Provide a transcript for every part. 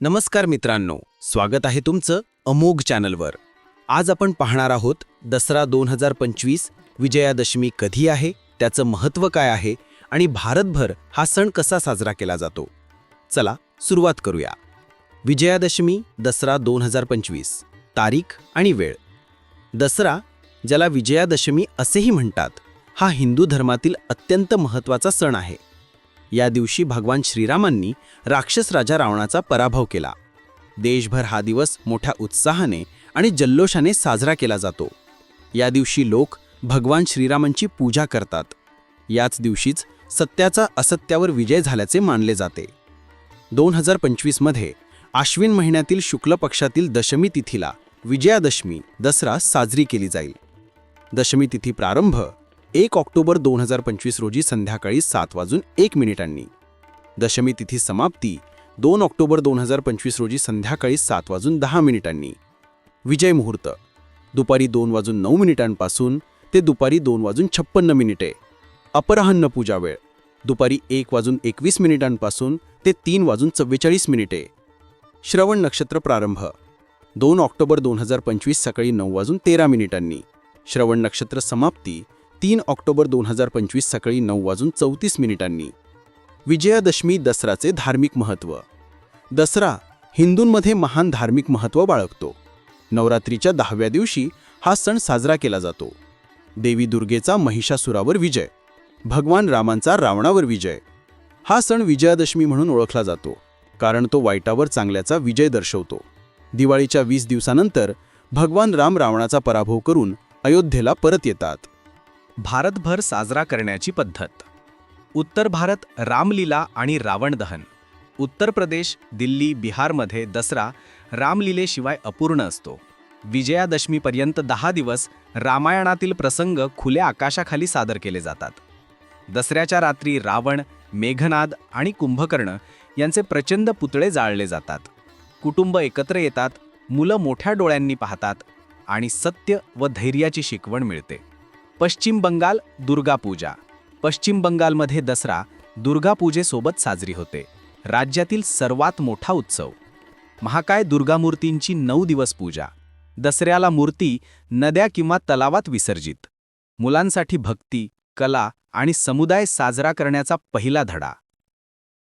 नमस्कार मित्रांनो स्वागत आहे तुमचं अमोघ चॅनलवर. आज आपण पाहणार आहोत दसरा दोन हजार पंचवीस विजयादशमी कधी आहे त्याचं महत्त्व काय आहे आणि भारतभर हा सण कसा साजरा केला जातो. चला सुरुवात करूया. विजयादशमी दसरा दोन हजार पंचवीस तारीख आणि वेळ. दसरा ज्याला विजयादशमी असेही म्हणतात हा हिंदू धर्मातील अत्यंत महत्त्वाचा सण आहे. या दिवशी भगवान श्रीरामांनी राक्षस राजा रावणाचा पराभव केला. देशभर हा दिवस मोठ्या उत्साहाने आणि जल्लोषाने साजरा केला जातो. या दिवशी लोक भगवान श्रीरामांची पूजा करतात. याच दिवशीच सत्याचा असत्यावर विजय झाल्याचे मानले जाते. दोन हजार पंचवीसमध्ये आश्विन महिन्यातील शुक्ल पक्षातील दशमी तिथीला विजयादशमी दसरा साजरी केली जाईल. दशमी तिथी प्रारंभ एक ऑक्टोबर दोन हजार पंचवीस रोजी संध्याकाळी सात वाजून एक मिनिटांनी. दशमी तिथी समाप्ती दोन ऑक्टोबर दोन हजार पंचवीस रोजी संध्याकाळी सात वाजून दहा मिनिटांनी. विजय मुहूर्त. दुपारी दोन वाजून नऊ मिनिटांपासून ते दुपारी दोन वाजून छप्पन्न मिनिटे. अपराह्न पूजा वेळ. दुपारी एक वाजून एकवीस मिनिटांपासून ते तीन वाजून चव्वेचाळीस मिनिटे. श्रवण नक्षत्र प्रारंभ. दोन ऑक्टोबर दोन हजार पंचवीस सकाळी नऊ वाजून तेरा मिनिटांनी. श्रवण नक्षत्र समाप्ती तीन ऑक्टोबर दोन हजार पंचवीस सकाळी नऊ वाजून चौतीस मिनिटांनी. विजयादशमी दसराचे धार्मिक महत्त्व. दसरा हिंदूंमध्ये महान धार्मिक महत्त्व बाळगतो. नवरात्रीच्या दहाव्या दिवशी हा सण साजरा केला जातो. देवी दुर्गेचा महिषासुरावर विजय. भगवान रामांचा रावणावर विजय. हा सण विजयादशमी म्हणून ओळखला जातो कारण तो वाईटावर चांगल्याचा विजय दर्शवतो. दिवाळीच्या वीस दिवसानंतर भगवान राम रावणाचा पराभव करून अयोध्येला परत येतात. भारतभर साजरा करण्याची पद्धत. उत्तर भारत रामलीला आणि रावण दहन उत्तर प्रदेश दिल्ली बिहारमध्ये दसरा रामलीलेशिवाय अपूर्ण असतो. विजयादशमीपर्यंत दहा दिवस रामायणातील प्रसंग खुल्या आकाशाखाली सादर केले जातात. दसऱ्याच्या रात्री रावण मेघनाद आणि कुंभकर्ण यांचे प्रचंड पुतळे जाळले जातात. कुटुंब एकत्र येतात मुलं मोठ्या डोळ्यांनी पाहतात आणि सत्य व धैर्याची शिकवण मिळते. पश्चिम बंगाल दुर्गापूजा पश्चिम बंगालमध्ये दसरा दुर्गापूजेसोबत साजरी होते. राज्यातील सर्वात मोठा उत्सव. महाकाय दुर्गामूर्तींची नऊ दिवस पूजा. दसऱ्याला मूर्ती नद्या किंवा तलावात विसर्जित. मुलांसाठी भक्ती कला आणि समुदाय साजरा करण्याचा पहिला धडा.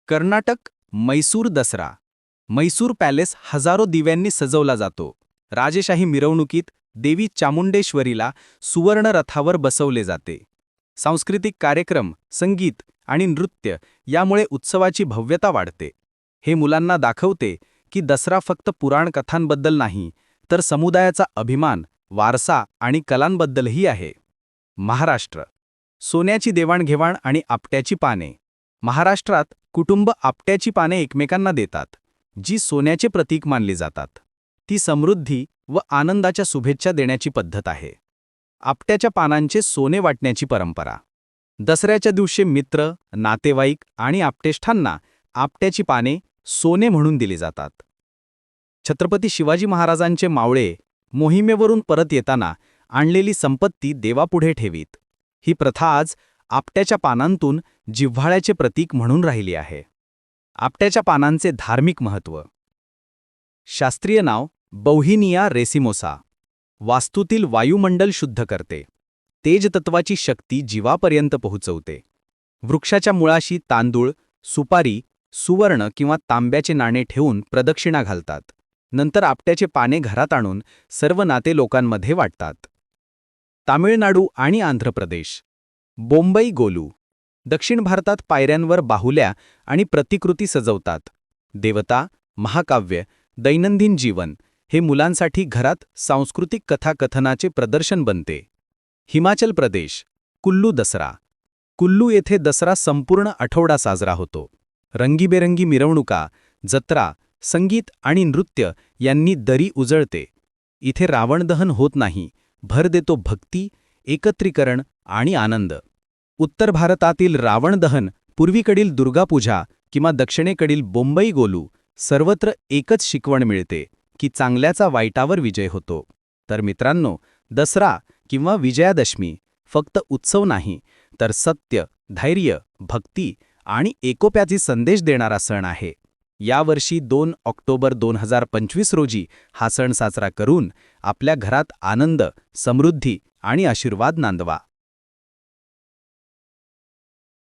कर्नाटक मैसूर दसरा. मैसूर पॅलेस हजारो दिव्यांनी सजवला जातो. राजेशाही मिरवणुकीत देवी चामुंडेश्वरीला सुवर्णरथावर बसवले जाते. सांस्कृतिक कार्यक्रम संगीत आणि नृत्य यामुळे उत्सवाची भव्यता वाढते. हे मुलांना दाखवते की दसरा फक्त पुराण कथांबद्दल नाही तर समुदायाचा अभिमान वारसा आणि कलांबद्दलही आहे. महाराष्ट्र. सोन्याची देवाणघेवाण आणि आपट्याची पाने. महाराष्ट्रात कुटुंब आपट्याची पाने एकमेकांना देतात जी सोन्याचे प्रतीक मानली जातात. ती समृद्धी व आनंदाच्या शुभेच्छा देण्याची पद्धत आहे. आपट्याच्या पानांचे सोने वाटण्याची परंपरा. दसऱ्याच्या दिवशी मित्र नातेवाईक आणि आपटेष्ठांना आपट्याची पाने सोने म्हणून दिली जातात. छत्रपती शिवाजी महाराजांचे मावळे मोहिमेवरून परत येताना आणलेली संपत्ती देवापुढे ठेवीत. ही प्रथा आज आपट्याच्या पानांतून जिव्हाळ्याचे प्रतीक म्हणून राहिली आहे. आपट्याच्या पानांचे धार्मिक महत्त्व. शास्त्रीय नाव बौहिनिया रेसिमोसा. वास्तूतील वायुमंडल शुद्ध करते. तेजतत्वाची शक्ती जीवापर्यंत पोहोचवते. वृक्षाच्या मुळाशी तांदूळ सुपारी सुवर्ण किंवा तांब्याचे नाणे ठेवून प्रदक्षिणा घालतात. नंतर आपट्याचे पाने घरात आणून सर्व नाते लोकांमध्ये वाटतात. तामिळनाडू आणि आंध्र प्रदेश. बोंबई गोलू. दक्षिण भारतात पायऱ्यांवर बाहुल्या आणि प्रतिकृती सजवतात. देवता महाकाव्य दैनंदिन जीवन. हे मुलांसाठी घरात सांस्कृतिक कथाकथनाचे प्रदर्शन बनते. हिमाचल प्रदेश कुल्लू दसरा. कुल्लू येथे दसरा संपूर्ण आठवडा साजरा होतो. रंगीबेरंगी मिरवणुका जत्रा संगीत आणि नृत्य यांनी दरी उजळते. इथे रावणदहन होत नाही भर देतो भक्ती एकत्रीकरण आणि आनंद. उत्तर भारतातील रावणदहन पूर्वीकडील दुर्गापूजा किंवा दक्षिणेकडील बोंबई गोलू सर्वत्र एकच शिकवण मिळते. की चांगल्याचा वाईटावर विजय होतो. तर मित्रांनो दसरा किंवा विजयादशमी फक्त उत्सव नाही तर सत्य धैर्य भक्ती आणि एकोप्याची संदेश देणारा सण आहे. यावर्षी दोन ऑक्टोबर दोन हजार पंचवीस रोजी हा सण साजरा करून आपल्या घरात आनंद समृद्धी आणि आशीर्वाद नांदवा.